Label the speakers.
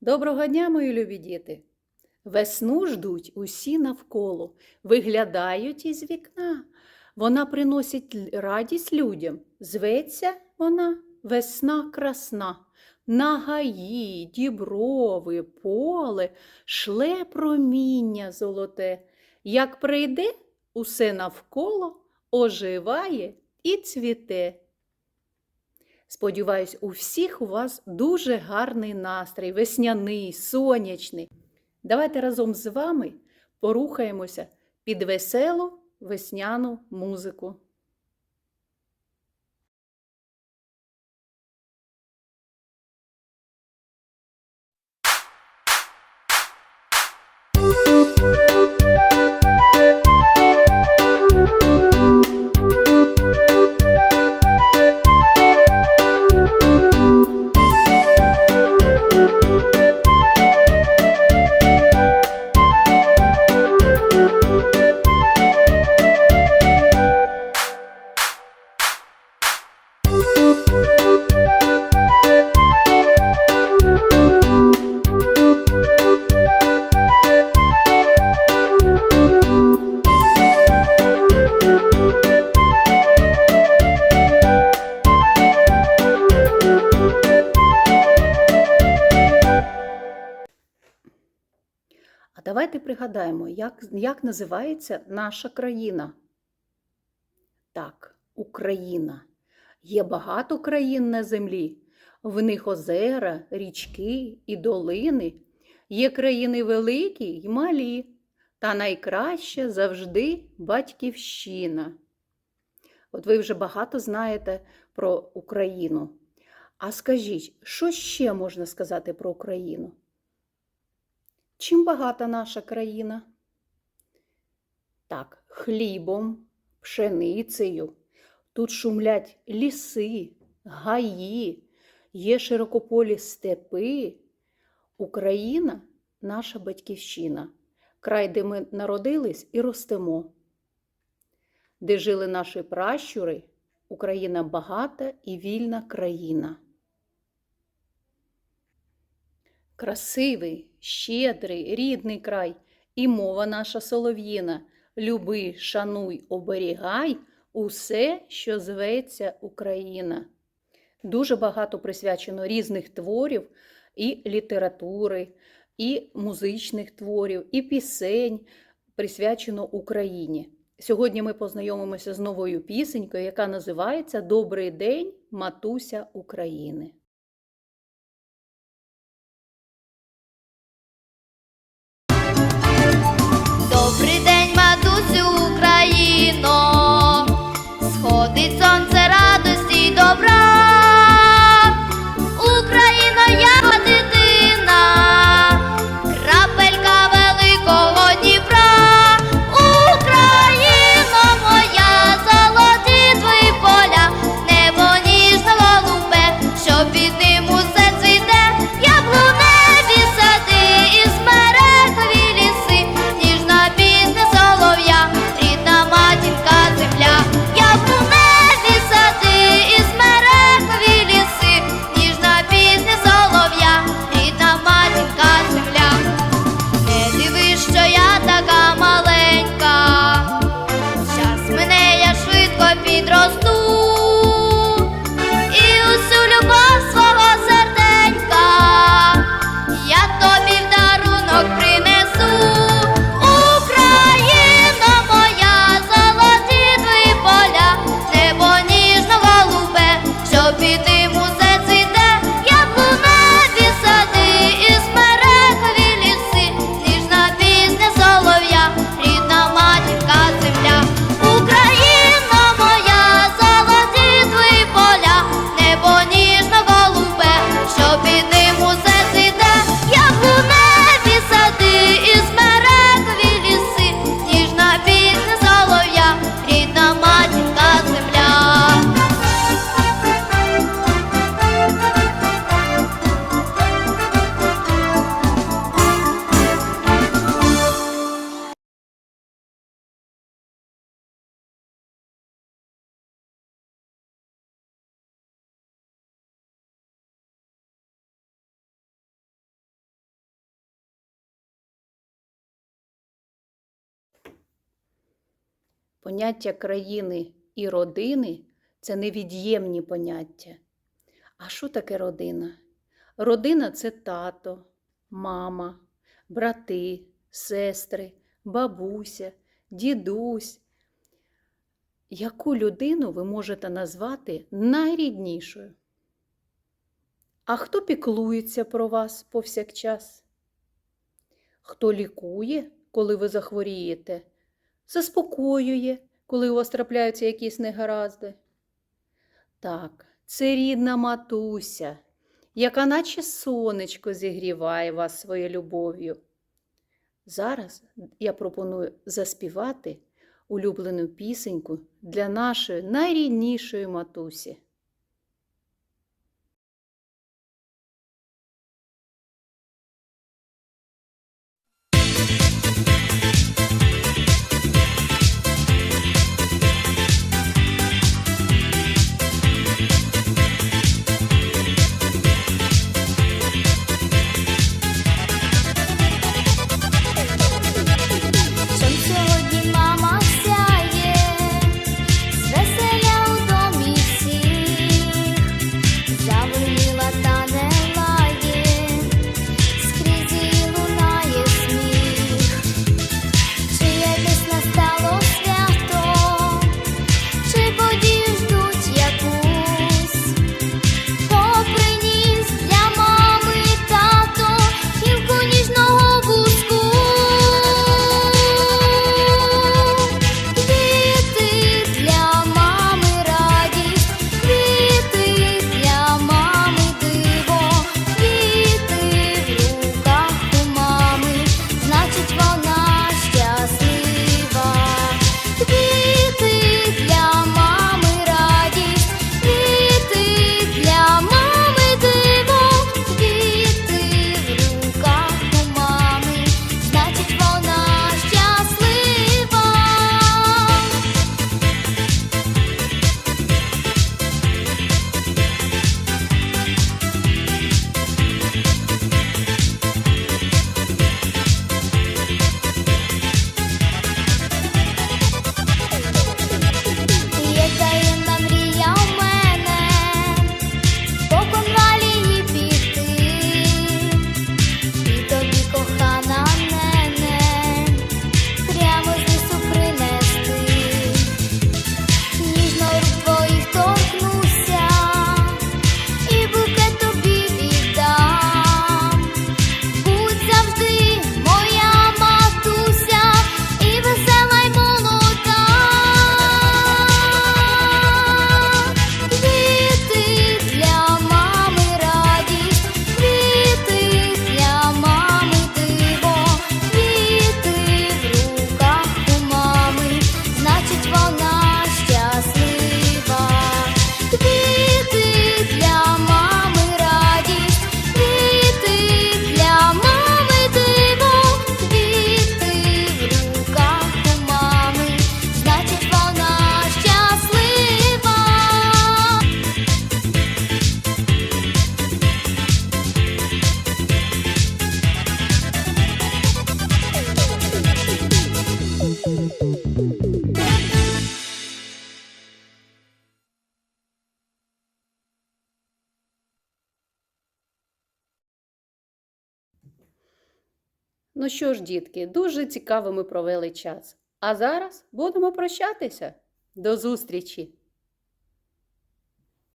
Speaker 1: Доброго дня, мої любі діти! Весну ждуть усі навколо, виглядають із вікна. Вона приносить радість людям. Зветься вона весна красна. На гаї, діброви, поле шле проміння золоте. Як прийде, усе навколо оживає і цвіте. Сподіваюсь, у всіх у вас дуже гарний настрій, весняний, сонячний. Давайте разом з вами порухаємося під веселу весняну музику. Давайте пригадаємо, як, як називається наша країна. Так, Україна. Є багато країн на землі. В них озера, річки і долини. Є країни великі й малі. Та найкраща завжди батьківщина. От ви вже багато знаєте про Україну. А скажіть, що ще можна сказати про Україну? Чим багата наша країна? Так, хлібом, пшеницею. Тут шумлять ліси, гаї, є широкополі степи. Україна наша батьківщина, край, де ми народились і ростемо. Де жили наші пращури, Україна багата і вільна країна. Красивий, щедрий, рідний край і мова наша солов'їна. Люби, шануй, оберігай усе, що зветься Україна. Дуже багато присвячено різних творів і літератури, і музичних творів, і пісень присвячено Україні. Сьогодні ми познайомимося з новою пісенькою, яка називається Добрий день, матуся України.
Speaker 2: Україно, сходить сонце радості добра.
Speaker 3: Поняття країни і родини це невід'ємні поняття. А що таке родина? Родина це тато, мама, брати, сестри, бабуся, дідусь. Яку людину ви можете назвати найріднішою? А хто піклується про вас повсякчас? Хто лікує, коли ви захворієте, заспокоює, коли у вас трапляються якісь негаразди? Так, це рідна матуся, яка наче сонечко зігріває вас своєю любов'ю. Зараз я пропоную заспівати улюблену пісеньку для нашої найріднішої матусі. Ну що ж, дітки, дуже цікаво ми провели час. А зараз будемо прощатися. До зустрічі!